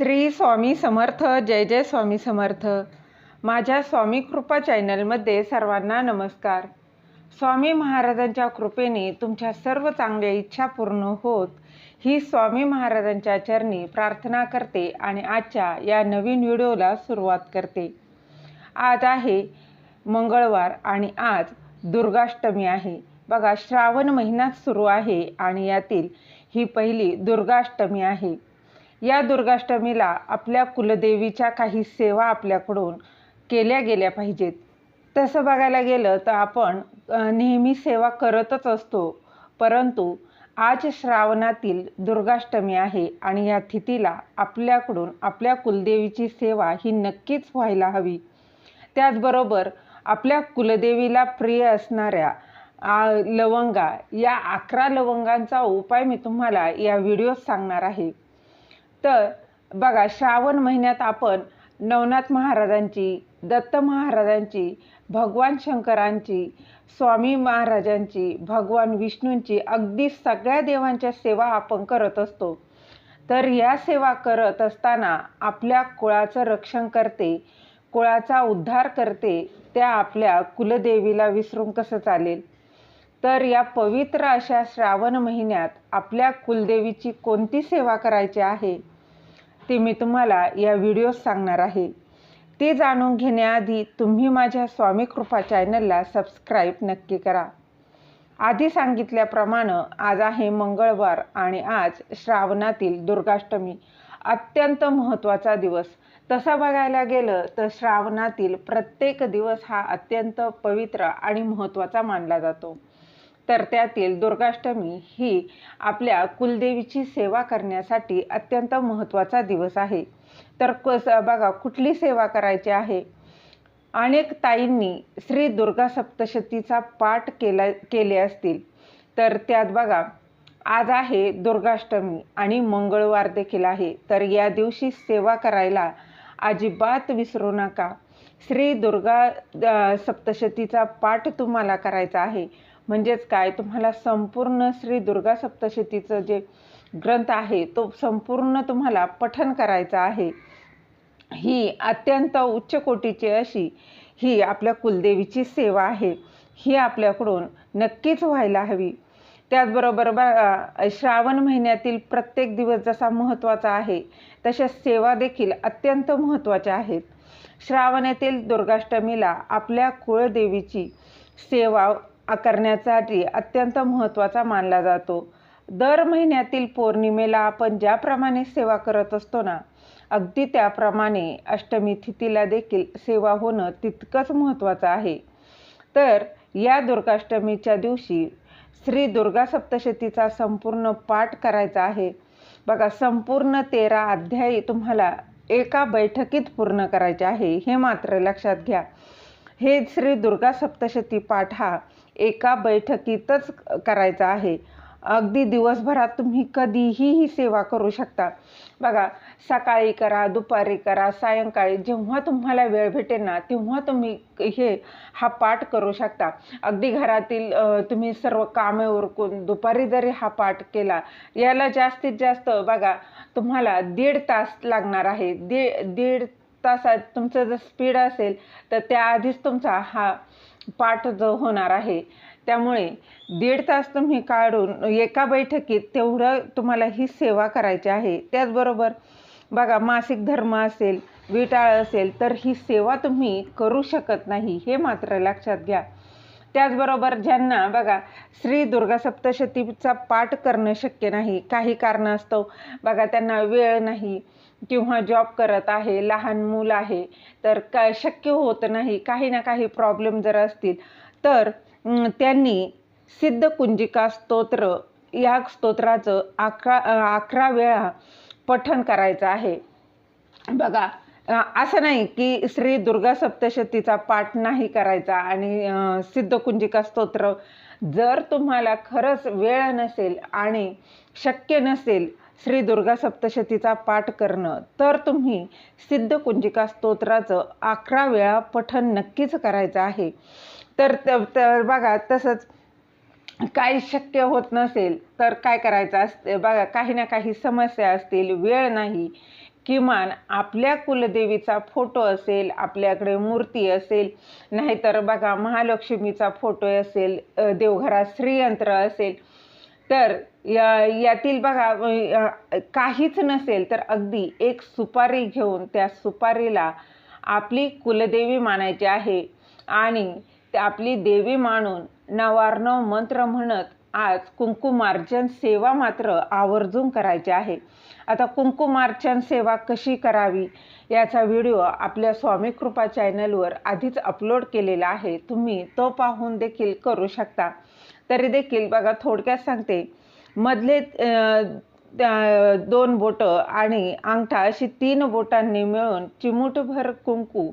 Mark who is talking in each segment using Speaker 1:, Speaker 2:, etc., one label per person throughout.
Speaker 1: श्री स्वामी समर्थ जय जय स्वामी समर्थ. माझ्या स्वामी कृपा चॅनलमध्ये सर्वांना नमस्कार. स्वामी महाराजांच्या कृपेने तुमच्या सर्व चांगल्या इच्छा पूर्ण होत ही स्वामी महाराजांच्या चरणी प्रार्थना करते आणि आजच्या या नवीन व्हिडिओला सुरुवात करते. आज आहे मंगळवार आणि आज दुर्गाष्टमी आहे. बघा श्रावण महिनाच सुरू आहे आणि यातील ही पहिली दुर्गाष्टमी आहे. या दुर्गाष्टमीला आपल्या कुलदेवीच्या काही सेवा आपल्याकडून केल्या गेल्या पाहिजेत. तसं बघायला गेलं तर आपण नेहमी सेवा करतच असतो. परंतु आज श्रावणातील दुर्गाष्टमी आहे आणि या तिथीला आपल्याकडून आपल्या कुलदेवीची सेवा ही नक्कीच व्हायला हवी. त्याचबरोबर आपल्या कुलदेवीला प्रिय असणाऱ्या आ, लवंगा या अकरा लवंगांचा उपाय मी तुम्हाला या व्हिडिओत सांगणार आहे. तर बघा श्रावण महिन्यात आपण नवनाथ महाराजांची दत्त महाराजांची भगवान शंकरांची स्वामी महाराजांची भगवान विष्णूंची अगदी सगळ्या देवांच्या सेवा आपण करत असतो. तर या सेवा करत असताना आपल्या कुळाचं रक्षण करते कुळाचा उद्धार करते त्या आपल्या कुलदेवीला विसरून कसं चालेल? तर या पवित्र अशा श्रावण महिन्यात आपल्या कुलदेवीची कोणती सेवा करायची आहे? ते मी तुम्हाला या व्हिडिओत सांगणार आहे. ते जाणून घेण्याआधी तुम्ही माझ्या स्वामी कृपा चॅनलला सबस्क्राईब नक्की करा. आधी सांगितल्याप्रमाणे आज आहे मंगळवार आणि आज श्रावणातील दुर्गाष्टमी. अत्यंत महत्त्वाचा दिवस. तसा बघायला गेलं तर श्रावणातील प्रत्येक दिवस हा अत्यंत पवित्र आणि महत्त्वाचा मानला जातो. तर त्यातील दुर्गाष्टमी ही आपल्या कुलदेवीची सेवा करण्यासाठी अत्यंत महत्त्वाचा दिवस आहे. तर कस बघा कुठली सेवा करायची आहे? अनेक ताईंनी श्री दुर्गा सप्तशतीचा पाठ केला केले असतील. तर त्यात बघा आज आहे दुर्गाष्टमी आणि मंगळवार देखील आहे. तर या दिवशी सेवा करायला अजिबात विसरू नका. श्री दुर्गा सप्तशतीचा पाठ तुम्हाला करायचा आहे. म्हणजेच काय? तुम्हाला संपूर्ण श्री दुर्गा सप्तशतीचं जे ग्रंथ आहे तो संपूर्ण तुम्हाला पठन करायचा आहे. ही अत्यंत उच्च कोटीची अशी ही आपल्या कुलदेवीची सेवा आहे. ही आपल्याकडून नक्कीच व्हायला हवी. त्याचबरोबर श्रावण महिन्यातील प्रत्येक दिवस जसा महत्त्वाचा आहे तशा सेवा देखील अत्यंत महत्त्वाच्या आहेत. श्रावण येथील दुर्गाष्टमीला आपल्या कुळदेवीची सेवा करण्यासाठी अत्यंत महत्त्वाचा मानला जातो. दर महिन्यातील पौर्णिमेला आपण ज्याप्रमाणे सेवा करत असतो ना अगदी त्याप्रमाणे अष्टमी तिथीला देखील सेवा होणं तितकंच महत्त्वाचं आहे. तर या दुर्गाष्टमीच्या दिवशी श्री दुर्गा सप्तशतीचा संपूर्ण पाठ करायचा आहे. बघा संपूर्ण तेरा अध्यायी तुम्हाला एका बैठकीत पूर्ण करायचे आहे हे मात्र लक्षात घ्या. हे श्री दुर्गा सप्तशती पाठ हा एका बैठकीतच करायचा आहे. अगदी दिवसभरात तुम्ही कधीही ही सेवा करू शकता. बघा सकाळी करा दुपारी करा सायंकाळी जेव्हा तुम्हाला वेळ भेटेल ना तेव्हा तुम्ही हे हा पाठ करू शकता. अगदी घरातील तुम्ही सर्व कामे उरकून दुपारी जरी हा पाठ केला याला जास्तीत जास्त बघा तुम्हाला दीड तास लागणार आहे. दीड दीड तासात तुमचं जर स्पीड असेल तर त्याआधीच तुमचा हा पाठ जो होणार आहे त्यामुळे दीड तास तुम्ही काढून एका बैठकीत तेवढं तुम्हाला ही सेवा करायची आहे. त्याचबरोबर बघा मासिक धर्म असेल विटाळ असेल तर ही सेवा तुम्ही करू शकत नाही हे मात्र लक्षात घ्या. त्याचबरोबर ज्यांना बघा श्री दुर्गा सप्तशतीचा पाठ करणं शक्य नाही काही कारणास्तव बघा त्यांना वेळ नाही किंवा जॉब करत आहे लहान मूल आहे तर का शक्य होत नाही काही ना काही प्रॉब्लेम जर असतील तर त्यांनी सिद्ध कुंजिका स्तोत्र या स्तोत्राचं अकरा अकरा वेळा पठण करायचं आहे. बघा असं नाही की श्री दुर्गा सप्तशतीचा पाठ नाही करायचा आणि सिद्धकुंजिका स्तोत्र जर तुम्हाला खरंच वेळ नसेल आणि शक्य नसेल श्री दुर्गा सप्तशतीचा पाठ करणं तर तुम्ही सिद्धकुंजिका स्तोत्राचं अकरा वेळा पठन नक्कीच करायचं आहे. तर तर बघा तसंच काही शक्य होत नसेल तर काय करायचं असते? बघा काही ना काही समस्या असतील वेळ नाही. किमान आपल्या कुलदेवीचा फोटो असेल आपल्याकडे मूर्ती असेल नाहीतर बघा महालक्ष्मीचा फोटो असेल देवघरात श्रीयंत्र असेल तर या यातील बघा काहीच नसेल तर अगदी एक सुपारी घेऊन त्या सुपारीला आपली कुलदेवी मानायची आहे. आणि आपली देवी मानून नवारणव मंत्र म्हणत आज कुंकुमार्जन सेवा मात्र आवर्जून करायची आहे. आता कुंकुमार्चन सेवा कशी करावी याचा व्हिडिओ आपल्या स्वामी कृपा चॅनलवर आधीच अपलोड केलेला आहे. तुम्ही तो पाहून देखील करू शकता. तरी देखील बघा थोडक्यात सांगते. मधले दोन बोटं आणि अंगठा अशी तीन बोटांनी मिळून चिमूटभर कुंकू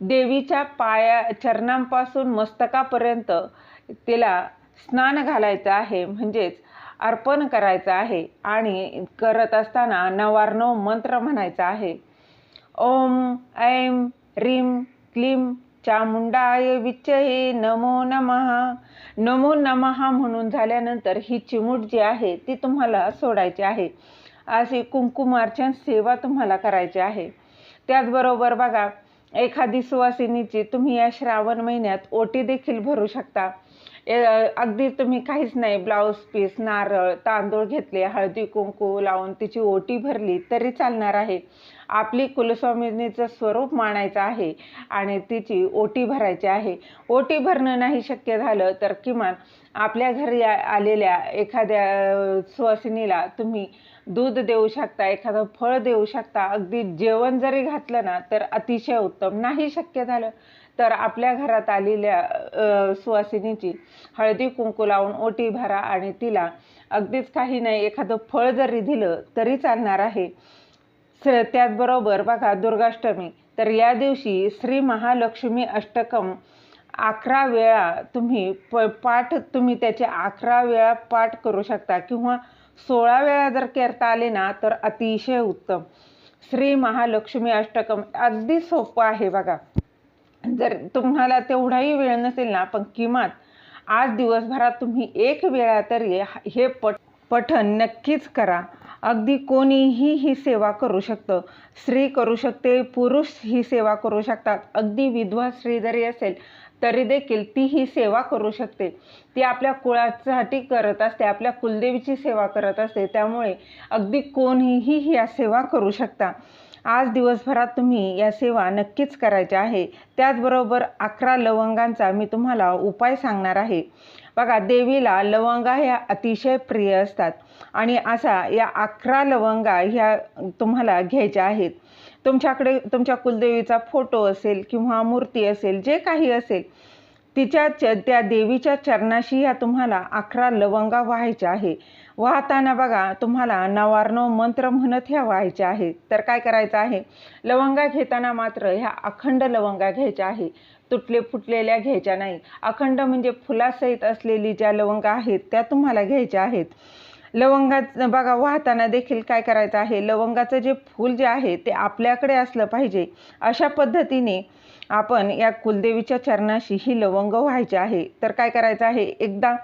Speaker 1: देवीच्या पाया चरणांपासून मस्तकापर्यंत तिला स्नान घालायचं आहे. म्हणजेच अर्पण करायचं आहे आणि करत असताना नवार्णव मंत्र म्हणायचा आहे. ओम ऐं रीम क्लीं चामुंडाय विच्चये नमो नमहा नमो नमहा म्हणून झाल्यानंतर ही चिमूट जी आहे ती तुम्हाला सोडायची आहे. अशी कुंकुमार्चन सेवा तुम्हाला करायची आहे. त्याचबरोबर बघा एखादी सुवासिनीची तुम्ही या श्रावण महिन्यात ओटी देखील भरू शकता. अगदी तुम्ही काहीच नाही ब्लाऊज पीस नारळ तांदूळ घेतले हळदी कुंकू लावून तिची ओटी भरली तरी चालणार आहे. आपली कुलस्वामिनीचं स्वरूप मानायचं आहे आणि तिची ओटी भरायची आहे. ओटी भरणं नाही शक्य झालं तर किमान आपल्या घरी आलेल्या एखाद्या सुवासिनीला तुम्ही दूध देऊ शकता एखादं फळ देऊ शकता. अगदी जेवण जरी घातलं ना तर अतिशय उत्तम. नाही शक्य झालं. तर आपल्या घरात आलेल्या सुवासिनीची हळदी कुंकू लावून ओटी भरा आणि तिला अगदीच काही नाही एखादं फळ जरी दिलं तरी चालणार आहे. स- त्याचबरोबर बघा दुर्गाष्टमी तर या दिवशी श्री महालक्ष्मी अष्टकम अकरा वेळा तुम्ही प पाठ तुम्ही त्याचे अकरा वेळा पाठ करू शकता किंवा सोळा वेळा जर करता आले ना तर अतिशय उत्तम. श्री महालक्ष्मी अष्टकम अगदी सोपं आहे बघा. जर तुम्हाला तेवढाही वेळ नसेल ना पण किमान आज दिवसभरात तुम्ही एक वेळा तरी हे पट पठन नक्कीच करा. अगदी कोणीही ही सेवा करू शकतं. स्त्री करू शकते पुरुष ही सेवा करू शकतात. अगदी विधवा स्त्री जरी असेल तरी देखील ती ही सेवा करू शकते. ती आपल्या कुळासाठी करत असते आपल्या कुलदेवीची सेवा करत असते. त्यामुळे अगदी कोणीही या सेवा करू शकता. आज दिवसभरात तुम्ही या सेवा नक्कीच करायच्या आहे. त्याचबरोबर अकरा लवंगांचा मी तुम्हाला उपाय सांगणार आहे. बघा देवीला लवंगा ह्या अतिशय प्रिय असतात. आणि असा या अकरा लवंगा ह्या तुम्हाला घ्यायच्या आहेत. तुमच्याकडे तुमच्या कुलदेवीचा फोटो असेल किंवा मूर्ती असेल जे काही असेल तिच्या च त्या देवीच्या चरणाशी या तुम्हाला अकरा लवंगा व्हायच्या आहे. वाहताना बघा तुम्हाला नवार्णव मंत्र म्हणत ह्या व्हायच्या आहेत तर काय करायचं आहे? लवंगा घेताना मात्र ह्या अखंड लवंगा घ्यायच्या आहे. तुटले फुटलेल्या घ्यायच्या नाही. अखंड म्हणजे फुलासहित असलेली ज्या लवंगा आहेत त्या तुम्हाला घ्यायच्या आहेत. लवंगाचं बघा वाहताना देखील काय करायचं आहे? लवंगाचं जे फूल जे आहे ते आपल्याकडे असलं पाहिजे. अशा पद्धतीने आपण या कुलदेवीच्या चरणाशी ही लवंग व्हायची आहे. तर काय करायचं आहे? एकदा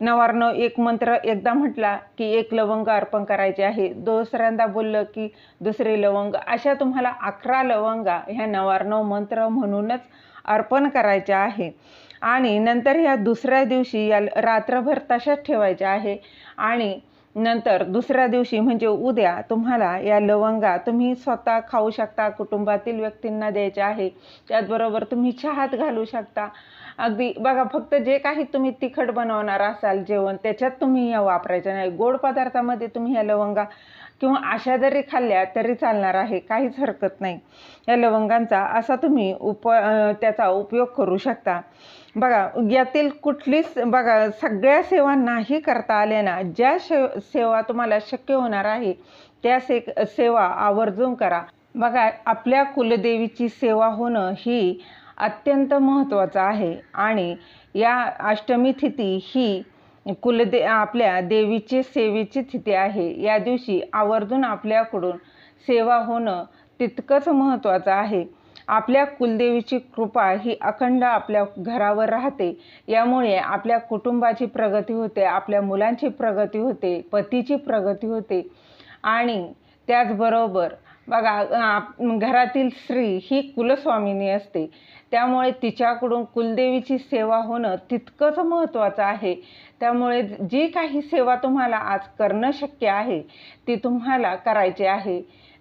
Speaker 1: नवार्णव एक मंत्र एकदा म्हटला की एक लवंग अर्पण करायचे आहे. दुसऱ्यांदा बोललं की दुसरे लवंग. अशा तुम्हाला अकरा लवंगा ह्या नवार्णव मंत्र म्हणूनच अर्पण करायच्या आहे. आणि नंतर ह्या दुसऱ्या दिवशी या रात्रभर तशाच ठेवायच्या आहे. आणि नंतर दुसऱ्या दिवशी म्हणजे उद्या तुम्हाला या लवंगा तुम्ही स्वतः खाऊ शकता कुटुंबातील व्यक्तींना द्यायच्या आहे. त्याचबरोबर तुम्ही चहात घालू शकता. अगदी बघा फक्त जे काही तुम्ही तिखट बनवणार असाल जेवण त्याच्यात तुम्ही या वापरायच्या नाही. गोड पदार्थामध्ये तुम्ही या लवंगा किंवा अशा जरी खाल्ल्या तरी चालणार आहे काहीच हरकत नाही. या लवंगांचा असा तुम्ही उप त्याचा उपयोग करू शकता. बघा यातील कुठलीच बघा सगळ्या सेवा नाही करता आल्या ना ज्या शे सेवा तुम्हाला शक्य होणार आहे त्या से सेवा आवर्जून करा. बघा आपल्या कुलदेवीची सेवा होणं ही अत्यंत महत्त्वाचं आहे आणि या अष्टमी तिथी ही कुलदे आपल्या देवीची सेवेची तिथी आहे. या दिवशी आवर्जून आपल्याकडून सेवा होणं तितकंच महत्त्वाचं आहे. आपल्या कुलदेवीची कृपा ही अखंड आपल्या घरावर राहते. यामुळे आपल्या कुटुंबाची प्रगती होते आपल्या मुलांची प्रगती होते पतीची प्रगती होते. आणि त्याचबरोबर बघा घरातील स्त्री ही कुलस्वामिनी असते. त्यामुळे तिच्याकडून कुलदेवीची सेवा होणं तितकंच महत्त्वाचं आहे. त्यामुळे जी काही सेवा तुम्हाला आज करणं शक्य आहे ती तुम्हाला करायची आहे.